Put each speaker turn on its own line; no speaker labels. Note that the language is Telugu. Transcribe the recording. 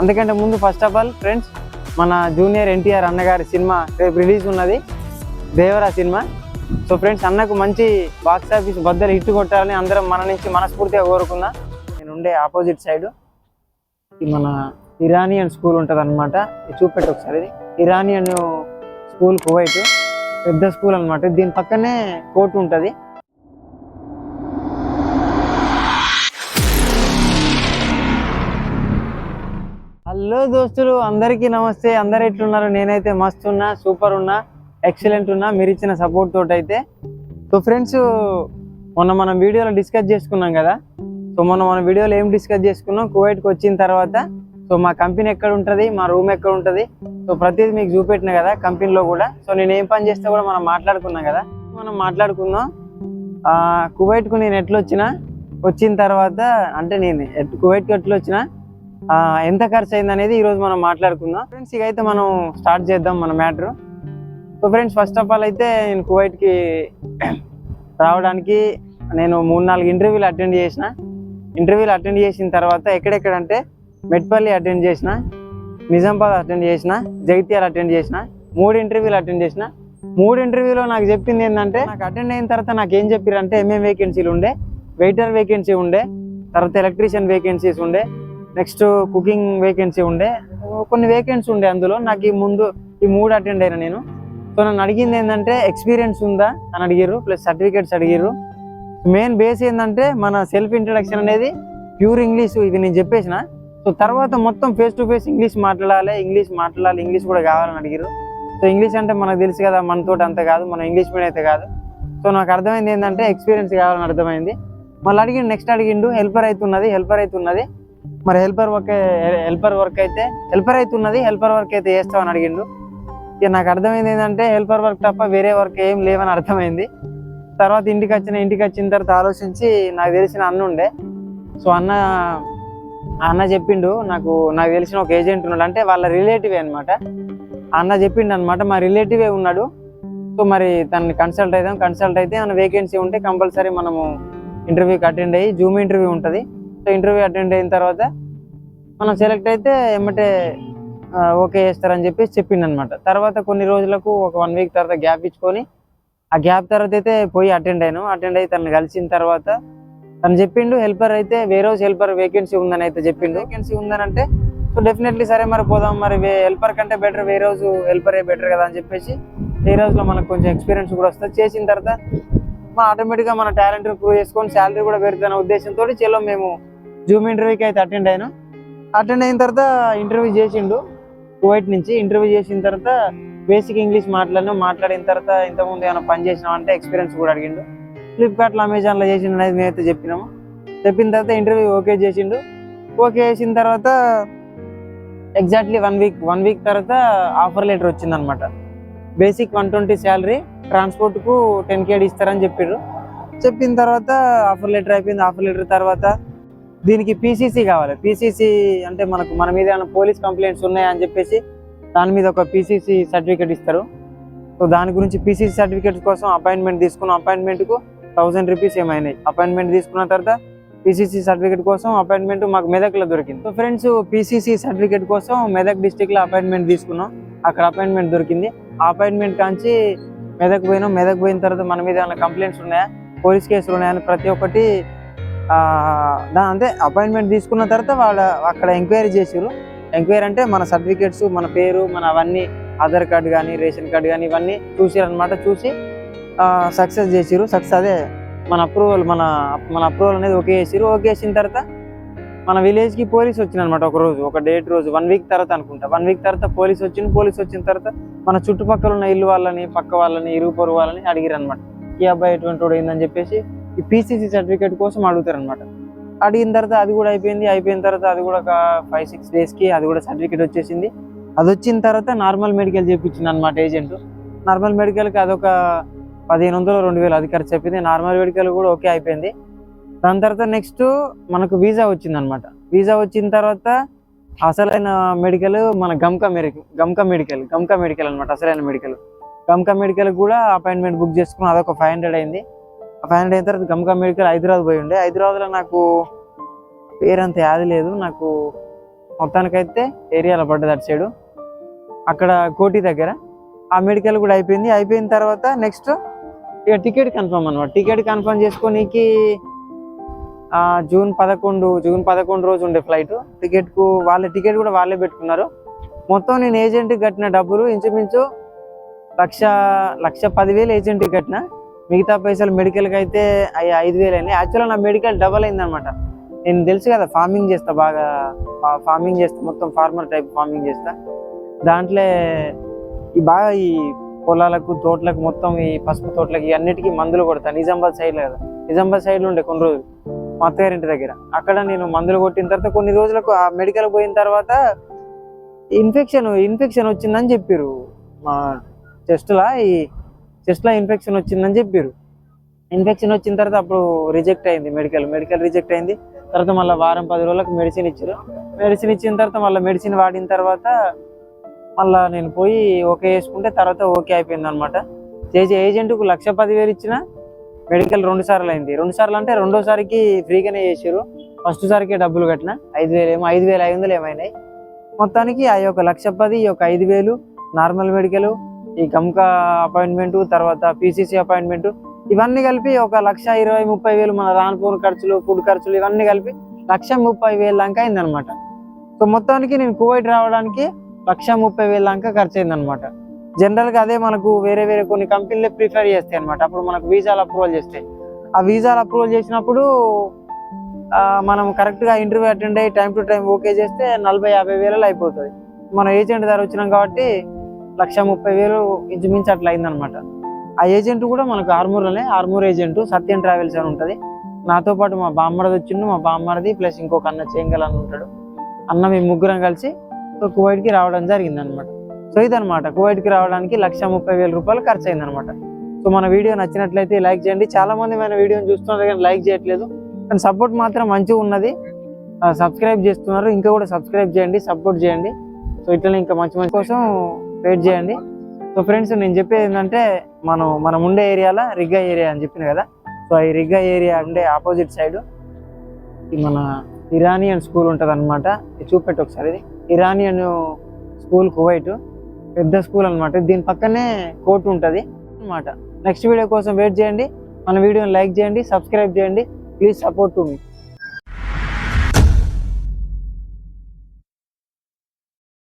అందుకంటే ముందు ఫస్ట్ ఆఫ్ ఆల్ ఫ్రెండ్స్ మన జూనియర్ ఎన్టీఆర్ అన్నగారి సినిమా రేపు రిలీజ్ ఉన్నది. దేవరా సినిమా. సో ఫ్రెండ్స్ అన్నకు మంచి బాక్స్ ఆఫీస్ బద్దలు హిట్ కొట్టాలని అందరం మన నుంచి మనస్ఫూర్తిగా కోరుకుందాం. నేను ఉండే ఆపోజిట్ సైడ్ మన ఇరానియన్ స్కూల్ ఉంటుంది అనమాట చూపెట్టు ఒకసారి ఇది. Iranian school Kuwait. పెద్ద స్కూల్ అనమాట దీని పక్కనే కోర్టు ఉంటుంది. హలో దోస్తులు అందరికీ నమస్తే. అందరు ఎట్లున్నారు? నేనైతే మస్తు ఉన్నా సూపర్ ఉన్నా ఎక్సలెంట్ ఉన్నా మీరు ఇచ్చిన సపోర్ట్ తోటి అయితే సో ఫ్రెండ్స్ మొన్న మనం వీడియోలో డిస్కస్ చేసుకున్నాం కదా. సో మొన్న మన వీడియోలో ఏం డిస్కస్ చేసుకున్నాం? కువైట్కి వచ్చిన తర్వాత సో మా కంపెనీ ఎక్కడ ఉంటుంది? మా రూమ్ ఎక్కడ ఉంటుంది? సో ప్రతిదీ మీకు చూపెట్టిన కదా కంపెనీలో కూడా. సో నేను ఏం పని చేస్తే కూడా మనం మాట్లాడుకున్నాం కదా. మనం మాట్లాడుకుందాం. ఆ, కువైట్కు నేను ఎట్లొచ్చినా వచ్చిన తర్వాత అంటే నేను కువైట్కి ఎట్లొచ్చినా ఎంత ఖర్చు అయింది అనేది ఈరోజు మనం మాట్లాడుకుందాం. ఫ్రెండ్స్ ఇక అయితే మనం స్టార్ట్ చేద్దాం మన matter. So friends first of all అయితే నేను కువైట్కి రావడానికి నేను మూడు నాలుగు ఇంటర్వ్యూలు అటెండ్ చేసిన. ఇంటర్వ్యూలు అటెండ్ చేసిన తర్వాత ఎక్కడెక్కడంటే మెట్పల్లి అటెండ్ చేసిన నిజామాబాద్ అటెండ్ చేసిన జగిత్యాల అటెండ్ చేసిన మూడు ఇంటర్వ్యూలు అటెండ్ చేసిన. మూడు ఇంటర్వ్యూలో నాకు చెప్పింది ఏంటంటే నాకు అటెండ్ అయిన తర్వాత నాకు ఏం చెప్పారంటే ఎంఎం వేకెన్సీలు ఉండే వెయిటర్ వేకెన్సీ ఉండే తర్వాత ఎలక్ట్రీషియన్ వేకెన్సీస్ ఉండే నెక్స్ట్ కుకింగ్ వేకెన్సీ ఉండే. కొన్ని వేకెన్సీ ఉండే అందులో. నాకు ఈ ముందు ఈ మూడు అటెండ్ అయినా నేను. సో నన్ను అడిగింది ఏంటంటే ఎక్స్పీరియన్స్ ఉందా? అని అడిగారు ప్లస్ సర్టిఫికేట్స్ అడిగారు మెయిన్ బేస్ ఏంటంటే మన సెల్ఫ్ ఇంట్రడక్షన్ అనేది ప్యూర్ ఇంగ్లీష్. ఇది నేను చెప్పేసిన. సో తర్వాత మొత్తం ఫేస్ టు ఫేస్ ఇంగ్లీష్ మాట్లాడాలి ఇంగ్లీష్ మాట్లాడాలి ఇంగ్లీష్ కూడా కావాలని అడిగారు సో ఇంగ్లీష్ అంటే మనకు తెలుసు కదా మనతోటి అంత కాదు మనం ఇంగ్లీష్ మీడియం అయితే కాదు. సో నాకు అర్థమైంది ఏంటంటే ఎక్స్పీరియన్స్ కావాలని అర్థమైంది. మళ్ళీ అడిగిండు నెక్స్ట్ అడిగిండు హెల్పర్ అవుతున్నది హెల్పర్ అవుతున్నది మరి హెల్పర్ వర్క్ హెల్పర్ వర్క్ అయితే హెల్పర్ అయితే ఉన్నది హెల్పర్ వర్క్ అయితే చేస్తామని అడిగిండు. ఇక నాకు అర్థమైంది ఏంటంటే హెల్పర్ వర్క్ తప్ప వేరే వర్క్ ఏం లేవని అర్థమైంది. తర్వాత ఇంటికి వచ్చిన ఇంటికి వచ్చిన తర్వాత ఆలోచించి నాకు తెలిసిన అన్న ఉండే. సో అన్న అన్న చెప్పిండు నాకు నాకు తెలిసిన ఒక ఏజెంట్ ఉన్నాడు. అంటే వాళ్ళ రిలేటివే అనమాట అన్న చెప్పిండు అనమాట మా రిలేటివే ఉన్నాడు. సో మరి తనని కన్సల్ట్ అవుదాం కన్సల్ట్ అయితే మన వేకెన్సీ ఉంటే కంపల్సరీ మనము ఇంటర్వ్యూకి అటెండ్ అయ్యి జూమ్ ఇంటర్వ్యూ ఉంటుంది. సో ఇంటర్వ్యూ అటెండ్ అయిన తర్వాత మనం సెలెక్ట్ అయితే ఏమంటే ఓకే చేస్తారని చెప్పి చెప్పిండు అనమాట తర్వాత కొన్ని రోజులకు ఒక వన్ వీక్ తర్వాత గ్యాప్ ఇచ్చుకొని ఆ గ్యాప్ తర్వాత అయితే పోయి అటెండ్ అయినాం. అటెండ్ అయ్యి తను కలిసిన తర్వాత తను చెప్పిండు హెల్పర్ అయితే వేరే రోజు హెల్పర్ వేకెన్సీ ఉందని అయితే చెప్పిండు. వేకెన్సీ ఉందని అంటే సో డెఫినెట్లీ సరే మరి పోదాం మరి హెల్పర్ కంటే బెటర్ వేరే రోజు హెల్పరే బెటర్ కదా అని చెప్పేసి ఏ రోజులో మనకు కొంచెం ఎక్స్పీరియన్స్ కూడా వస్తుంది. చేసిన తర్వాత ఆటోమేటిక్గా మన టాలెంట్ ప్రూవ్ చేసుకొని శాలరీ కూడా పెరుగుతున్న ఉద్దేశంతో చలో మేము జూమ్ ఇంటర్వ్యూకి అయితే అటెండ్ అయినా. అటెండ్ అయిన తర్వాత ఇంటర్వ్యూ చేసిండు. కువైట్ నుంచి ఇంటర్వ్యూ చేసిన తర్వాత బేసిక్ ఇంగ్లీష్ మాట్లాడినా. మాట్లాడిన తర్వాత ఇంతకుముందు ఏమైనా పని చేసినాం అంటే ఎక్స్పీరియన్స్ కూడా అడిగిండు. ఫ్లిప్కార్ట్లో అమెజాన్లో చేసిండు అనేది మేమైతే చెప్పినాము. చెప్పిన తర్వాత ఇంటర్వ్యూ ఓకే చేసిండు. ఓకే చేసిన తర్వాత exactly one week one week తర్వాత ఆఫర్ లెటర్ వచ్చిందనమాట బేసిక్ వన్ ట్వంటీ శాలరీ ట్రాన్స్పోర్ట్కు టెన్ కేడ్ ఇస్తారని చెప్పారు చెప్పిన తర్వాత ఆఫర్ లెటర్ అయిపోయింది ఆఫర్ లెటర్ తర్వాత దీనికి పీసీసీ కావాలి. పీసీసీ అంటే మనకు మన మీద ఏమైనా పోలీస్ కంప్లైంట్స్ ఉన్నాయా అని చెప్పేసి దాని మీద ఒక పీసీసీ సర్టిఫికేట్ ఇస్తారు. సో దాని గురించి పీసీసీ సర్టిఫికేట్ కోసం అపాయింట్మెంట్ తీసుకున్న. అపాయింట్మెంట్కు థౌసండ్ రూపీస్ ఏమైనాయి. అపాయింట్మెంట్ తీసుకున్న తర్వాత పీసీసీ సర్టిఫికేట్ కోసం అపాయింట్మెంట్ మాకు మెదక్లో దొరికింది. సో ఫ్రెండ్స్ పీసీసీ సర్టిఫికేట్ కోసం మెదక్ డిస్టిక్లో అపాయింట్మెంట్ తీసుకున్నాం. అక్కడ అపాయింట్మెంట్ దొరికింది. ఆ అపాయింట్మెంట్ కాంచి మెదక్ పోయినాం. మెదక్ పోయిన తర్వాత మన మీద ఏమైనా కంప్లైంట్స్ ఉన్నాయా? పోలీస్ కేసులు ఉన్నాయని ప్రతి ఒక్కటి దాని అంటే అపాయింట్మెంట్ తీసుకున్న తర్వాత వాళ్ళ అక్కడ ఎంక్వైరీ చేసారు ఎంక్వైరీ అంటే మన సర్టిఫికేట్స్ మన పేరు మన అవన్నీ ఆధార్ కార్డు కానీ రేషన్ కార్డు కానీ ఇవన్నీ చూసారు అనమాట చూసి సక్సెస్ చేసారు సక్సెస్ అదే మన అప్రూవల్ మన మన అప్రూవల్ అనేది ఓకే చేసిరు ఓకే చేసిన తర్వాత మన విలేజ్కి పోలీస్ వచ్చింది అనమాట ఒక రోజు ఒక డేట్ రోజు వన్ వీక్ తర్వాత అనుకుంటా. వన్ వీక్ తర్వాత పోలీస్ వచ్చింది పోలీస్ వచ్చిన తర్వాత మన చుట్టుపక్కల ఉన్న ఇల్లు వాళ్ళని పక్క వాళ్ళని ఇరుగు పొరుగు వాళ్ళని అడిగారు అనమాట ఈ అబ్బాయి ఎటువంటి వాడు ఏందని చెప్పేసి ఈ పీసీసీ సర్టిఫికేట్ కోసం అడుగుతారు అనమాట అడిగిన తర్వాత అది కూడా అయిపోయింది. అయిపోయిన తర్వాత అది కూడా ఒక ఫైవ్ సిక్స్ డేస్కి అది కూడా సర్టిఫికేట్ వచ్చేసింది. అది వచ్చిన తర్వాత నార్మల్ మెడికల్ చేయించింది అనమాట ఏజెంట్ నార్మల్ మెడికల్కి అదొక పదిహేను వందలు రెండు వేలు అది ఖర్చు చెప్పింది నార్మల్ మెడికల్ కూడా ఓకే అయిపోయింది. దాని తర్వాత నెక్స్ట్ మనకు వీసా వచ్చింది అనమాట వీసా వచ్చిన తర్వాత అసలైన మెడికల్ మన గమ్కా మెడికల్ గమ్కా మెడికల్ గమ్కా మెడికల్ అనమాట అసలైన మెడికల్. గమ్కా మెడికల్ కూడా అపాయింట్మెంట్ బుక్ చేసుకుని అదొక ఫైవ్ హండ్రెడ్ అయింది. ఫైవ్ హండ్రెడ్ అయిన తర్వాత గమ్కా మెడికల్ హైదరాబాద్ పోయి ఉండే. హైదరాబాద్లో నాకు పేరంత యాది లేదు. నాకు మొత్తానికైతే ఏరియాలో పడ్డది అటు సైడు. అక్కడ కోటి దగ్గర. ఆ మెడికల్ కూడా అయిపోయింది. అయిపోయిన తర్వాత నెక్స్ట్ ఇక టికెట్ కన్ఫర్మ్ అనమాట టికెట్ కన్ఫర్మ్ చేసుకోనీకి జూన్ పదకొండు జూన్ పదకొండు రోజు ఉండే ఫ్లైట్. టికెట్కు వాళ్ళ టికెట్ కూడా వాళ్ళే పెట్టుకున్నారు. మొత్తం నేను ఏజెంట్కి కట్టిన డబ్బులు ఇంచుమించు లక్ష లక్ష పదివేలు ఏజెంట్కి కట్టిన. మిగతా పైసలు మెడికల్కి అయితే అవి ఐదు వేలు అయినాయి. యాక్చువల్గా నా మెడికల్ డబల్ అయిందనమాట నేను తెలుసు కదా ఫార్మింగ్ చేస్తా బాగా ఫార్మింగ్ చేస్తా మొత్తం ఫార్మర్ టైప్ ఫార్మింగ్ చేస్తా. దాంట్లో ఈ బాగా ఈ పొలాలకు తోటలకు మొత్తం ఈ పసుపు తోటలకు ఈ అన్నిటికీ మందులు కొడతా. నిజామాబాద్ సైడ్లో కదా. నిజామాబాద్ సైడ్లో ఉండే కొన్ని రోజులు. మా అత్తగారింటి దగ్గర. అక్కడ నేను మందులు కొట్టిన తర్వాత కొన్ని రోజులకు ఆ మెడికల్ పోయిన తర్వాత ఇన్ఫెక్షన్ ఇన్ఫెక్షన్ వచ్చిందని చెప్పారు మా చెస్ట్లా ఈ చెస్ట్లా ఇన్ఫెక్షన్ వచ్చిందని చెప్పారు ఇన్ఫెక్షన్ వచ్చిన తర్వాత అప్పుడు రిజెక్ట్ అయింది మెడికల్ మెడికల్ రిజెక్ట్ అయింది. తర్వాత మళ్ళీ వారం పది రోజులకు మెడిసిన్ ఇచ్చారు మెడిసిన్ ఇచ్చిన తర్వాత మళ్ళీ మెడిసిన్ వాడిన తర్వాత మళ్ళీ నేను పోయి ఓకే చేసుకుంటే తర్వాత ఓకే అయిపోయింది అనమాట చేసే ఏజెంట్కు లక్ష పదివేలు ఇచ్చిన మెడికల్ రెండు సార్లు అయింది. రెండు సార్లు అంటే రెండోసారికి ఫ్రీగానే చేసారు ఫస్ట్ సారికి డబ్బులు కట్టిన ఐదు వేలు ఏమో ఐదు వేలు ఐదు వందలు ఏమైనాయి. మొత్తానికి ఆ యొక్క లక్ష పది ఈ యొక్క ఐదు వేలు నార్మల్ మెడికల్ ఈ గమ్కా అపాయింట్మెంట్ తర్వాత పీసీసీ అపాయింట్మెంట్ ఇవన్నీ కలిపి ఒక లక్ష ఇరవై ముప్పై వేలు మన రాన్పూర్ ఖర్చులు ఫుడ్ ఖర్చులు ఇవన్నీ కలిపి లక్ష ముప్పై వేలు దాకా అయిందనమాట సో మొత్తానికి నేను కువైట్ రావడానికి లక్ష ముప్పై వేల దాకా ఖర్చు అయిందనమాట జనరల్గా అదే మనకు వేరే వేరే కొన్ని కంపెనీలే ప్రిఫర్ చేస్తాయి అనమాట అప్పుడు మనకు వీసాలు అప్రూవల్ చేస్తాయి. ఆ వీసాలు అప్రూవల్ చేసినప్పుడు మనం కరెక్ట్గా ఇంటర్వ్యూ అటెండ్ అయ్యి టైం టు టైం ఓకే చేస్తే నలభై యాభై వేలలో అయిపోతుంది. మన ఏజెంట్ దగ్గర వచ్చినాం కాబట్టి లక్ష ముప్పై వేలు ఇంచుమించు అట్లా అయిందనమాట. ఆ ఏజెంట్ కూడా మనకు ఆర్మూర్లోనే ఆర్మూర్ ఏజెంట్ సత్యం ట్రావెల్స్ అని ఉంటుంది. నాతో పాటు మా బామ్మడిది వచ్చిండు మా బామ్మడిది ప్లస్ ఇంకొక అన్న చేంగల్ అని ఉంటాడు. అన్న మేము ముగ్గురం కలిసి సో కువైట్కి రావడం జరిగింది అనమాట సో ఇదనమాట. కువైట్కి రావడానికి లక్ష ముప్పై వేల రూపాయలు ఖర్చు అయింది అనమాట సో మన వీడియో నచ్చినట్లయితే లైక్ చేయండి. చాలా మంది మన వీడియోని చూస్తున్నారు కానీ లైక్ చేయట్లేదు. కానీ సపోర్ట్ మాత్రం మంచిగా ఉన్నది. సబ్స్క్రైబ్ చేస్తున్నారు. ఇంకా కూడా సబ్స్క్రైబ్ చేయండి సపోర్ట్ చేయండి. సో ఇట్లనే ఇంకా మంచి మంచి కోసం వెయిట్ చేయండి. సో ఫ్రెండ్స్ నేను చెప్పేది ఏంటంటే మనం మనం ఉండే ఏరియాలో రిగ్గా ఏరియా అని చెప్పిన కదా? సో ఈ రిగ్గా ఏరియా ఉండే ఆపోజిట్ సైడ్ మన ఇరానియన్ స్కూల్ ఉంటుంది అనమాట చూపెట్టు ఒకసారి ఇది. ఇరానియన్ స్కూల్ కువైట్ పెద్ద స్కూల్ అన్నమాట. దీని పక్కనే కోర్టు ఉంటుంది అన్నమాట. నెక్స్ట్ వీడియో కోసం వెయిట్ చేయండి. మన వీడియోని లైక్ చేయండి సబ్స్క్రైబ్ చేయండి. Please support to me.